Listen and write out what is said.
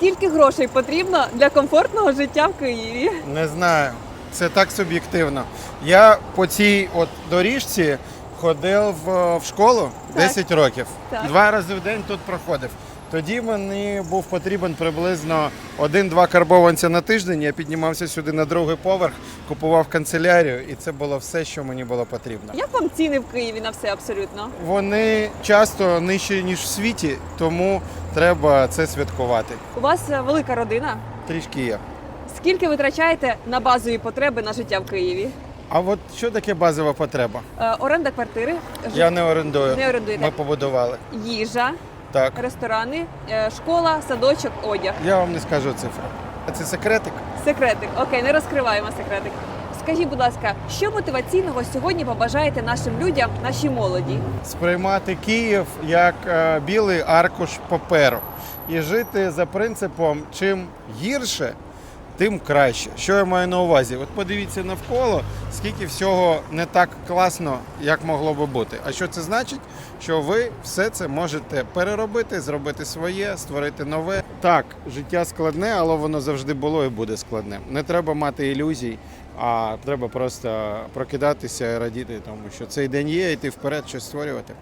Скільки грошей потрібно для комфортного життя в Києві? Не знаю. Це так суб'єктивно. Я по цій от доріжці ходив в, в школу Так. 10 років. Так. Два рази в день тут проходив. Тоді мені був потрібен приблизно один-два карбованця на тиждень. Я піднімався сюди на другий поверх, купував канцелярію, і це було все, що мені було потрібно. Як вам ціни в Києві на все абсолютно? Вони часто нижчі, ніж в світі, тому треба це святкувати. У вас е, велика родина. Трішки є. Скільки витрачаєте на базові потреби на життя в Києві? А от що таке базова потреба? Е, оренда квартири, Я не орендую. Не орендуєте. Ми побудували. їжа, Так. ресторани, е, школа, садочок, одяг. Я вам не скажу цифри. А Це секретик. Секретик. Окей, не розкриваємо секретик. Скажіть, будь ласка, що мотиваційного сьогодні побажаєте нашим людям, нашій молоді? Сприймати Київ як е, білий аркуш паперу і жити за принципом чим гірше, тим краще. Що я маю на увазі? От подивіться навколо, скільки всього не так класно, як могло би бути. А що це значить? Що ви все це можете переробити, зробити своє, створити нове. Так, життя складне, але воно завжди було і буде складним. Не треба мати ілюзій, а треба просто прокидатися і радіти, тому що цей день є, і йти вперед щось створювати.